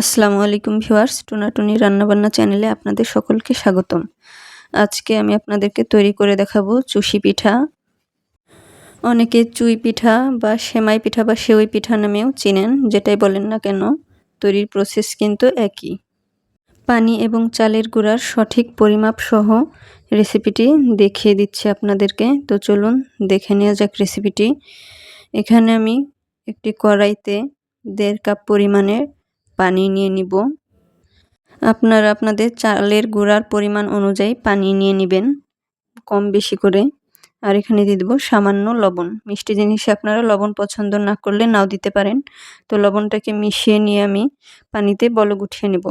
আসসালামু আলাইকুম ভিউয়ার্স টুনাটুনি রান্নাবান্না চ্যানেলে আপনাদের সকলকে স্বাগতম। আজকে আমি আপনাদেরকে তৈরি করে দেখাবো চুষি পিঠা। অনেকে চুই পিঠা বা সেমাই পিঠা বা সেওই পিঠা নামেও চিনেন, যেটাই বলেন না কেন, তৈরির প্রসেস কিন্তু একই। পানি এবং চালের গুঁড়ার সঠিক পরিমাপ সহ রেসিপিটি দেখিয়ে দিচ্ছি আপনাদেরকে। তো চলুন দেখে নেওয়া যাক রেসিপিটি এখানে আমি একটি কড়াইতে দেড় কাপ পরিমাণের পানি নিয়ে নিব। আপনারা আপনাদের চালের গুঁড়ার পরিমাণ অনুযায়ী পানি নিয়ে নেবেন, কম বেশি করে। আর এখানে দিয়ে দেবো সামান্য লবণ। মিষ্টি জিনিসে আপনারা লবণ পছন্দ না করলে নাও দিতে পারেন। তো লবণটাকে মিশিয়ে নিয়ে আমি পানিতে বলক উঠিয়ে নেব।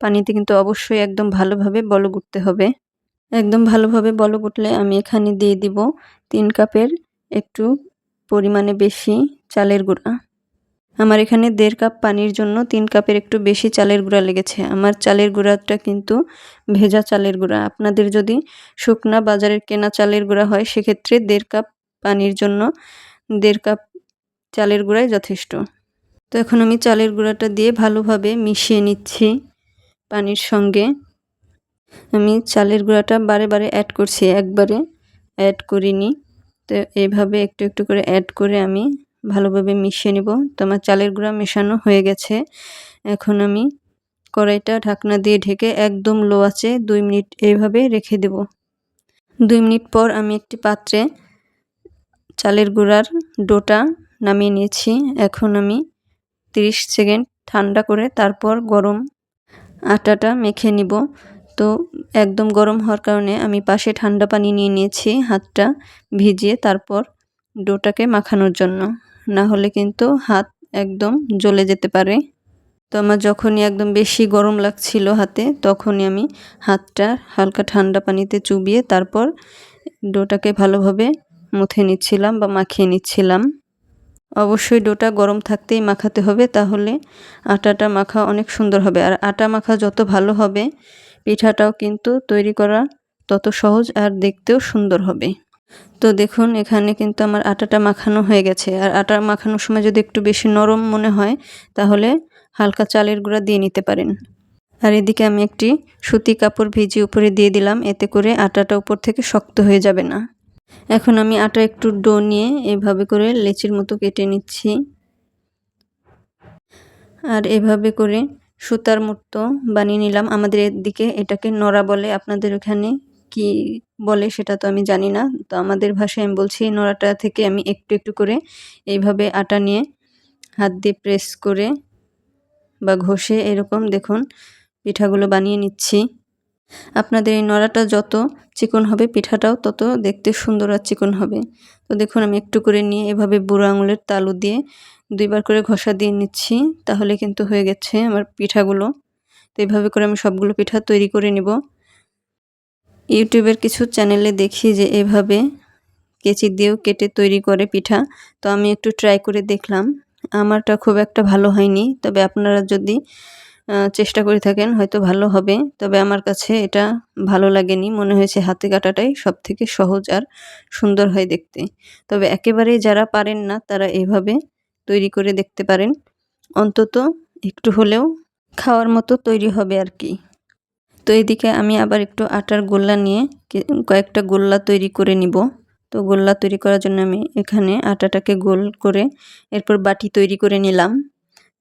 পানিতে কিন্তু অবশ্যই একদম ভালোভাবে বলক উঠতে হবে। একদম ভালোভাবে বলক উঠলে আমি এখানে দিয়ে দিব তিন কাপের একটু পরিমাণে বেশি চালের গুঁড়া। আমার এখানে দেড় কাপ পানির জন্য তিন কাপের একটু বেশি চালের গুঁড়া লেগেছে। আমার চালের গুঁড়াটা কিন্তু ভেজা চালের গুঁড়া। আপনাদের যদি শুকনা বাজারের কেনা চালের গুঁড়া হয়, সেক্ষেত্রে দেড় কাপ পানির জন্য দেড় কাপ চালের গুঁড়াই যথেষ্ট। তো এখন আমি চালের গুঁড়াটা দিয়ে ভালোভাবে মিশিয়ে নিচ্ছি পানির সঙ্গে। আমি চালের গুঁড়াটা বারে বারে অ্যাড করছি, একবারে অ্যাড করিনি। তো এইভাবে একটু একটু করে অ্যাড করে আমি ভালোভাবে মিশিয়ে নিব। তো আমার চালের গুঁড়া মেশানো হয়ে গেছে। এখন আমি কড়াইটা ঢাকনা দিয়ে ঢেকে একদম লো আছে দুই মিনিট এইভাবে রেখে দেব। দুই মিনিট পর আমি একটি পাত্রে চালের গুঁড়ার ডোটা নামিয়ে নিয়েছি। এখন আমি 30 সেকেন্ড ঠান্ডা করে তারপর গরম আটাটা মেখে নিব। তো একদম গরম হওয়ার কারণে আমি পাশে ঠান্ডা পানি নিয়ে নিয়েছি হাতটা ভিজিয়ে তারপর ডোটাকে মাখানোর জন্য। না হলে কিন্তু হাত একদম জ্বলে যেতে পারে। তো আমার যখনই একদম বেশি গরম লাগছিল হাতে, তখনই আমি হাতটা হালকা ঠান্ডা পানিতে চুবিয়ে তারপর ডোটাকে ভালোভাবে মুথে নিচ্ছিলাম বা মাখিয়ে নিচ্ছিলাম। অবশ্যই ডোটা গরম থাকতেই মাখাতে হবে, তাহলে আটাটা মাখা অনেক সুন্দর হবে। আর আটা মাখা যত ভালো হবে, পিঠাটাও কিন্তু তৈরি করা তত সহজ আর দেখতেও সুন্দর হবে। তো দেখুন, এখানে কিন্তু আমার আটাটা মাখানো হয়ে গেছে। আর আটা মাখানোর সময় যদি একটু বেশি নরম মনে হয়, তাহলে হালকা চালের গুঁড়া দিয়ে নিতে পারেন। আর এদিকে আমি একটি সুতি কাপড় ভিজিয়ে উপরে দিয়ে দিলাম, এতে করে আটাটা উপর থেকে শক্ত হয়ে যাবে না। এখন আমি আটা একটু ডো নিয়ে এভাবে করে লেচির মতো কেটে নিচ্ছি। আর এভাবে করে সুতার মতো বানিয়ে নিলাম। আমাদের এদিকে এটাকে নড়া বলে। আপনাদের ওখানে কি বলে সেটা তো আমি জানি না। তো আমাদের ভাষায় আমি বলছি, নোড়াটা থেকে আমি একটু একটু করে এইভাবে আটা নিয়ে হাত দিয়ে প্রেস করে বা ঘষে এরকম দেখুন পিঠাগুলো বানিয়ে নিচ্ছি। আপনাদের এই নড়াটা যত চিকন হবে পিঠাটাও তত দেখতে সুন্দর আর চিকন হবে। তো দেখুন আমি একটু করে নিয়ে এভাবে বুড়ো আঙুলের তালু দিয়ে দুইবার করে ঘষা দিয়ে নিচ্ছি, তাহলে কিন্তু হয়ে গেছে আমার পিঠাগুলো। তো এইভাবে করে আমি সবগুলো পিঠা তৈরি করে নিব। ইউটিউবের কিছু চ্যানেলে দেখি যে এভাবে কেচি দিয়েও কেটে তৈরি করে পিঠা। তো আমি একটু ট্রাই করে দেখলাম। আমারটা খুব একটা ভালো হয়নি। তবে আপনারা যদি চেষ্টা করে থাকেন, হয়তো ভালো হবে। তবে আমার কাছে এটা ভালো লাগেনি। মনে হয়েছে হাতে কাটাটাই সব থেকে সহজ আর সুন্দর হয় দেখতে। তবে একেবারেই যারা পারেন না, তারা এভাবে তৈরি করে দেখতে পারেন। অন্তত একটু হলেও খাওয়ার মতো তৈরি হবে আর কি। তো এদিকে আমি আবার একটু আটার গোল্লা নিয়ে কয়েকটা গোল্লা তৈরি করে নিব। তো গোল্লা তৈরি করার জন্য আমি এখানে আটাটাকে গোল করে এরপর বাটি তৈরি করে নিলাম।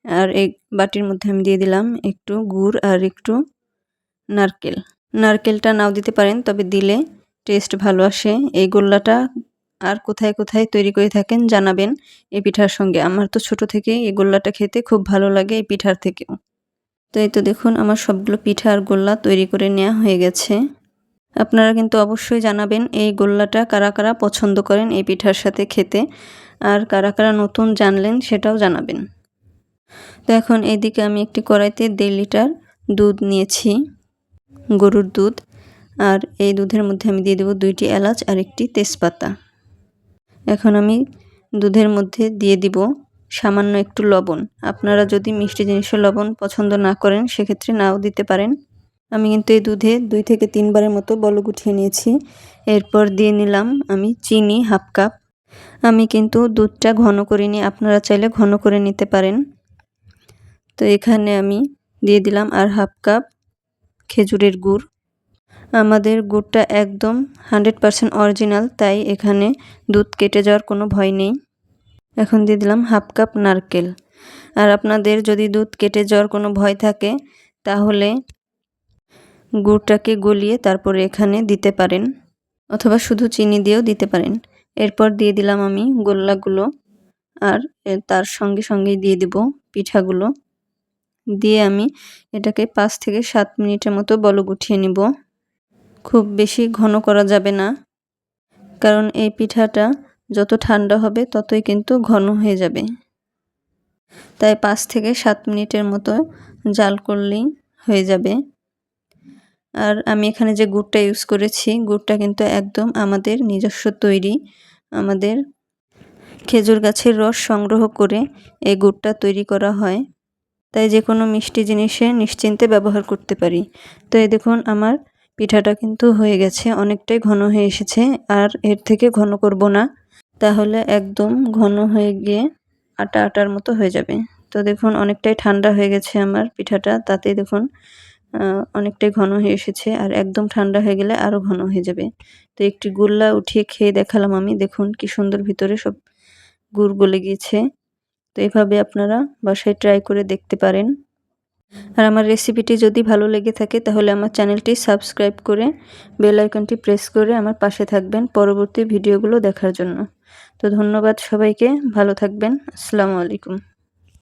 আর এই বাটির মধ্যে আমি দিয়ে দিলাম একটু গুড় আর একটু নারকেল। নারকেলটা নাও দিতে পারেন, তবে দিলে টেস্ট ভালো আসে। এই গোল্লাটা আর কোথায় কোথায় তৈরি করে থাকেন জানাবেন এই পিঠার সঙ্গে। আমার তো ছোট থেকে এই গোল্লাটা খেতে খুব ভালো লাগে এই পিঠার থেকেও। তো এই তো দেখুন আমার সবগুলো পিঠা আর গোল্লা তৈরি করে নেওয়া হয়ে গেছে। আপনারা কিন্তু অবশ্যই জানাবেন এই গোল্লাটা কারা কারা পছন্দ করেন এই পিঠার সাথে খেতে আর কারা কারা নতুন জানলেন সেটাও জানাবেন। তো এখন এইদিকে আমি একটি কড়াইতে দেড় লিটার দুধ নিয়েছি, গরুর দুধ, আর এই দুধের মধ্যে আমি দিয়ে দেবো দুইটি এলাচ আর একটি তেজপাতা। এখন আমি দুধের মধ্যে দিয়ে দিব সামান্য একটু লবণ। আপনারা যদি মিষ্টি জিনিসের লবণ পছন্দ না করেন, সেক্ষেত্রে নাও দিতে পারেন। আমি কিন্তু এই দুধে দুই থেকে তিনবারের মতো বলক উঠিয়ে নিয়েছি। এরপর দিয়ে নিলাম আমি চিনি হাফ কাপ। আমি কিন্তু দুধটা ঘন করিনি, আপনারা চাইলে ঘন করে নিতে পারেন। তো এখানে আমি দিয়ে দিলাম আর হাফ কাপ খেজুরের গুড়। আমাদের গুড়টা একদম হান্ড্রেড পারসেন্ট অরিজিনাল, তাই এখানে দুধ কেটে যাওয়ার কোনো ভয় নেই। এখন দিয়ে দিলাম হাফ কাপ নারকেল। আর আপনাদের যদি দুধ কেটে যাওয়ার কোনো ভয় থাকে, তাহলে গুড়টাকে গলিয়ে তারপরে এখানে দিতে পারেন, অথবা শুধু চিনি দিয়েও দিতে পারেন। এরপর দিয়ে দিলাম আমি গোল্লাগুলো, আর তার সঙ্গে সঙ্গেই দিয়ে দিব পিঠাগুলো। দিয়ে আমি এটাকে পাঁচ থেকে সাত মিনিটের মতো বলক উঠিয়ে নিব। খুব বেশি ঘন করা যাবে না, কারণ এই পিঠাটা যত ঠান্ডা হবে ততই কিন্তু ঘন হয়ে যাবে। তাই পাঁচ থেকে সাত মিনিটের মতো জাল করলেই হয়ে যাবে। আর আমি এখানে যে গুড়টা ইউজ করেছি, গুড়টা কিন্তু একদম আমাদের নিজস্ব তৈরি, আমাদের খেজুর গাছের রস সংগ্রহ করে এই গুড়টা তৈরি করা হয়। তাই যে কোনো মিষ্টি জিনিসে নিশ্চিন্তে ব্যবহার করতে পারি। তো এই দেখুন, আমার পিঠাটা কিন্তু হয়ে গেছে, অনেকটাই ঘন হয়ে এসেছে, আর এর থেকে ঘন করব না। তাহলে একদম ঘন হয়ে গিয়ে আটা আটার মতো হয়ে যাবে। তো দেখুন, অনেকটাই ঠান্ডা হয়ে গেছে আমার পিঠাটা। তাতে দেখুন অনেকটাই ঘন হয়ে এসেছে আর একদম ঠান্ডা হয়ে গেলে আরও ঘন হয়ে যাবে। তো একটি গোল্লা উঠিয়ে খেয়ে দেখালাম আমি। দেখুন, কি সুন্দর ভিতরে সব গুড় গলে গিয়েছে। তো এভাবে আপনারা বাসায় ট্রাই করে দেখতে পারেন। আর আমার রেসিপিটি যদি ভালো লেগে থাকে, তাহলে আমার চ্যানেলটি সাবস্ক্রাইব করে বেল আইকনটি প্রেস করে আমার পাশে থাকবেন পরবর্তী ভিডিওগুলো দেখার জন্য। তো ধন্যবাদ সবাইকে, ভালো থাকবেন, আসসালামু আলাইকুম।